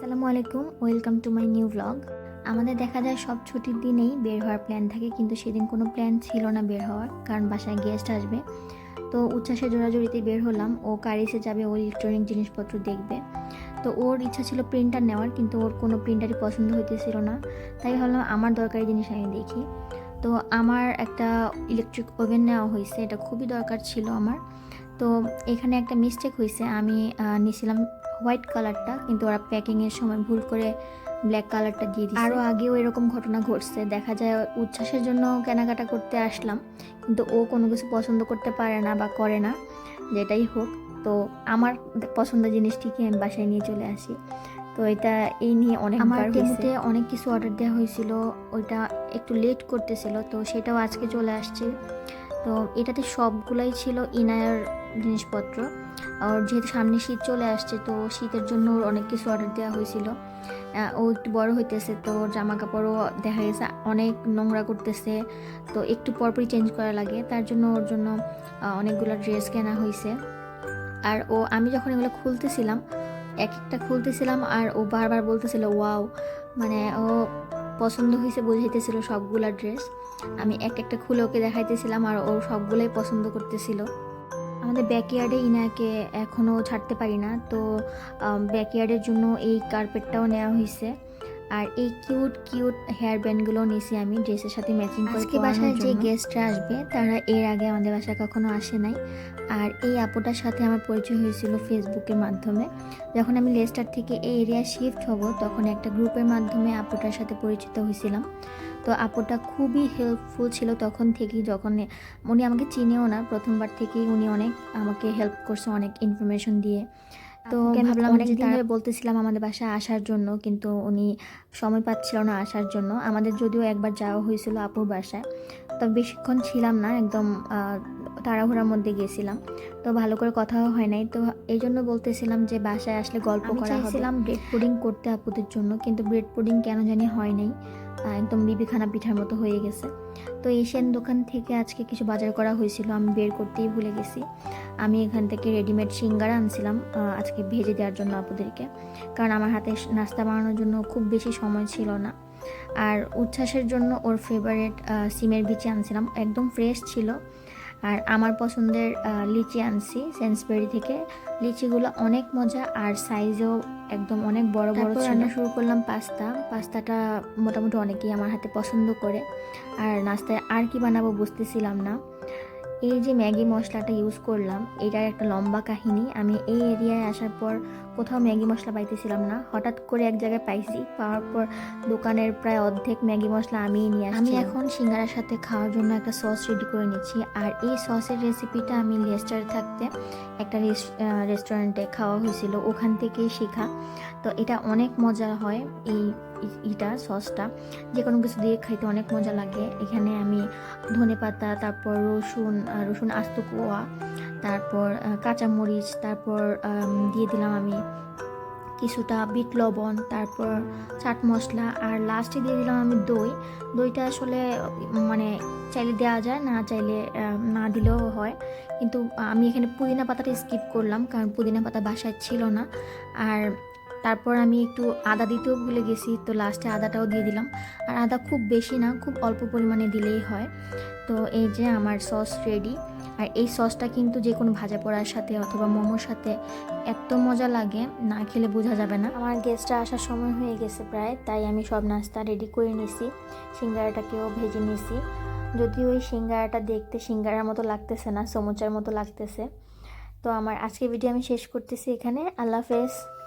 আসসালামু আলাইকুম, welcome to my new blog. আমাদের দেখা যায় সব ছুটির দিনেই বের হওয়ার প্ল্যান থাকে, কিন্তু সেদিন কোনো প্ল্যান ছিল না বের হওয়ার, কারণ বাসায় গেস্ট আসবে। তো উচ্ছ্বাসে জোড়াজোড়িতে বের হলাম, ও কারিসে যাবে, ও ইলেকট্রনিক জিনিসপত্র দেখবে। তো ওর ইচ্ছা ছিল প্রিন্টার নেওয়ার, কিন্তু ওর কোনো প্রিন্টারই পছন্দ হইতেছিল না। তাই ভাবলাম আমার দরকারি জিনিস আমি দেখি। তো আমার একটা ইলেকট্রিক ওভেন নেওয়া হয়েছে এটা খুবই দরকার ছিল আমার। তো এখানে একটা মিস্টেক হয়েছে আমি নিয়েছিলাম হোয়াইট কালারটা কিন্তু ওরা প্যাকিংয়ের সময় ভুল করে ব্ল্যাক কালারটা দিয়ে দিয়েছে আরও আগেও এরকম ঘটনা ঘটছে। দেখা যায় উচ্ছ্বাসের জন্য কেনাকাটা করতে আসলাম কিন্তু ও কোনো কিছু পছন্দ করতে পারে না বা করে না যেটাই হোক। তো আমার পছন্দের জিনিস ঠিকই আমি বাসায় নিয়ে চলে আসি। তো এটা এই নিয়ে অনেক আমার টেমুতে অনেক কিছু অর্ডার দেওয়া হয়েছিল। ওইটা একটু লেট করতেছিল তো সেটাও আজকে চলে আসছে। তো এটাতে সবগুলাই ছিল ইনায়ার জিনিসপত্র। আর যেহেতু সামনে শীত চলে আসছে, তো শীতের জন্য ওর অনেক কিছু অর্ডার দেওয়া হয়েছিল। ও একটু বড় হইতেছে, তো জামা কাপড়ও দেখা গেছে, অনেক নোংরা করতেছে। তো একটু পরপরই চেঞ্জ করা লাগে, তার জন্য ওর জন্য অনেকগুলো ড্রেস কেনা হয়েছে আর ও, আমি যখন এগুলো খুলতেছিলাম এক একটা খুলতেছিলাম আর ও বারবার বলতেছিল, ওয়াও। মানে ও পছন্দ হয়েছে বুঝাইতেছিল সবগুলা ড্রেস আমি এক একটা খুলে ওকে দেখাইতেছিলাম আর ও সবগুলোই পছন্দ করতেছিল। আমাদের ব্যাকইয়ার্ডে ইনাকে এখনও ছাড়তে পারি না। তো ব্যাকইয়ার্ডের জন্য এই কার্পেটটাও নেওয়া হয়েছে আর এই কিউট কিউট হেয়ার ব্যান্ডগুলো নিয়েছি আমি ড্রেসের সাথে ম্যাচিং করে আজকে বাসায় যে গেস্টরা আসবে তারা এর আগে আমাদের বাসায় কখনো আসে নাই। আর এই আপুটার সাথে আমার পরিচয় হয়েছিল ফেসবুকের মাধ্যমে। যখন আমি লেস্টার থেকে এই এরিয়া শিফট হব তখন একটা গ্রুপের মাধ্যমে আপুটার সাথে পরিচিত হয়েছিলাম। তো আপুটা খুবই হেল্পফুল ছিল তখন থেকেই যখন উনি আমাকে চিনেও না প্রথমবার থেকেই উনি অনেক আমাকে হেল্প করছে অনেক ইনফরমেশন দিয়ে। তো ভাবলাম অনেক দিন বলতেছিলাম আমাদের বাসায় আসার জন্য কিন্তু উনি সময় পাচ্ছিল না আসার জন্য। আমাদের যদিও একবার যাওয়া হয়েছিল আপুর বাসায় তবে বেশিক্ষণ ছিলাম না একদম আহ, তাড়াহুড়ার মধ্যে গেছিলাম তো ভালো করে কথাও হয় নাই। তো এই জন্য বলতেছিলাম যে বাসায় আসলে গল্প করা চাইছিলাম ব্রেড পুডিং করতে আপুদের জন্য কিন্তু ব্রেড পুডিং কেন জানি হয় নাই। একদম বিবিখানা পিঠার মতো হয়ে গেছে। তো এশিয়ান দোকান থেকে আজকে কিছু বাজার করা হয়েছিল আমি বের করতেই ভুলে গেছি। আমি এখান থেকে রেডিমেড সিঙ্গারা আনছিলাম আজকে ভেজে দেওয়ার জন্য আপুদেরকে। কারণ আমার হাতে নাস্তা বানানোর জন্য খুব বেশি সময় ছিল না। আর উচ্ছ্বাসের জন্য ওর ফেভারেট সিমের বিচি আনছিলাম। একদম ফ্রেশ ছিল। আর আমার পছন্দের লিচি আনছি সেন্সবেরি থেকে। লিচিগুলো অনেক মজা আর সাইজেও একদম অনেক বড় বড় রান্না শুরু করলাম পাস্তা। পাস্তাটা মোটামুটি অনেকেই আমার হাতে পছন্দ করে। আর নাস্তায় আর কি বানাবো বুঝতেছিলাম না। এই যে ম্যাগি মশলাটা ইউজ করলাম এটার একটা লম্বা কাহিনী। আমি এই এরিয়ায় আসার পর কোথাও ম্যাগি মশলা পাইতেছিলাম না। হঠাৎ করে এক জায়গায় পাইছি পাওয়ার পর দোকানের প্রায় অর্ধেক ম্যাগি মশলা আমিই নিয়ে আসছি আমি এখন সিঙ্গারার সাথে খাওয়ার জন্য একটা সস রেডি করে নিচ্ছি। আর এই সসের রেসিপিটা আমি লেস্টারে থাকতে একটা রেস্টুরেন্টে খাওয়া হয়েছিল ওখান থেকেই শেখা। তো এটা অনেক মজা হয়। এই ইটা, সসটা যে কোনো কিছু দিয়ে খাইতে অনেক মজা লাগে। এখানে আমি ধনে পাতা, তারপর রসুন রসুন আস্ত কোয়া, তারপর কাঁচামরিচ তারপর দিয়ে দিলাম আমি কিছুটা বিট লবণ, তারপর চাট মশলা, আর লাস্টে দিয়ে দিলাম আমি দই। দইটা আসলে মানে চাইলে দেওয়া যায়, না চাইলে না দিলেও হয়। কিন্তু আমি এখানে পুদিনা পাতাটা স্কিপ করলাম, কারণ পুদিনা পাতা বাসায় ছিল না। আর তারপর আমি একটু আদা দিতেও ভুলে গেছি, তো লাস্টে আদাটাও দিয়ে দিলাম। আর আদা খুব বেশি না, খুব অল্প পরিমাণে দিলেই হয়। তো এই যে আমার সস রেডি আর এই সসটা কিন্তু যে কোনো ভাজা পোড়ার সাথে অথবা মোমোর সাথে এত মজা লাগে, না খেলে বোঝা যাবে না। আমার গেস্টরা আসার সময় হয়ে গেছে প্রায়, তাই আমি সব নাস্তা রেডি করে নিছি। সিঙ্গারাটাকেও ভেজে নিছি। যদিও ওই সিঙ্গারাটা দেখতে সিঙ্গারার মতো লাগতেছে না, সমুচার মতো লাগতেছে। তো আমার আজকে ভিডিও আমি শেষ করতেছি এখানে। আল্লাহ হাফেজ।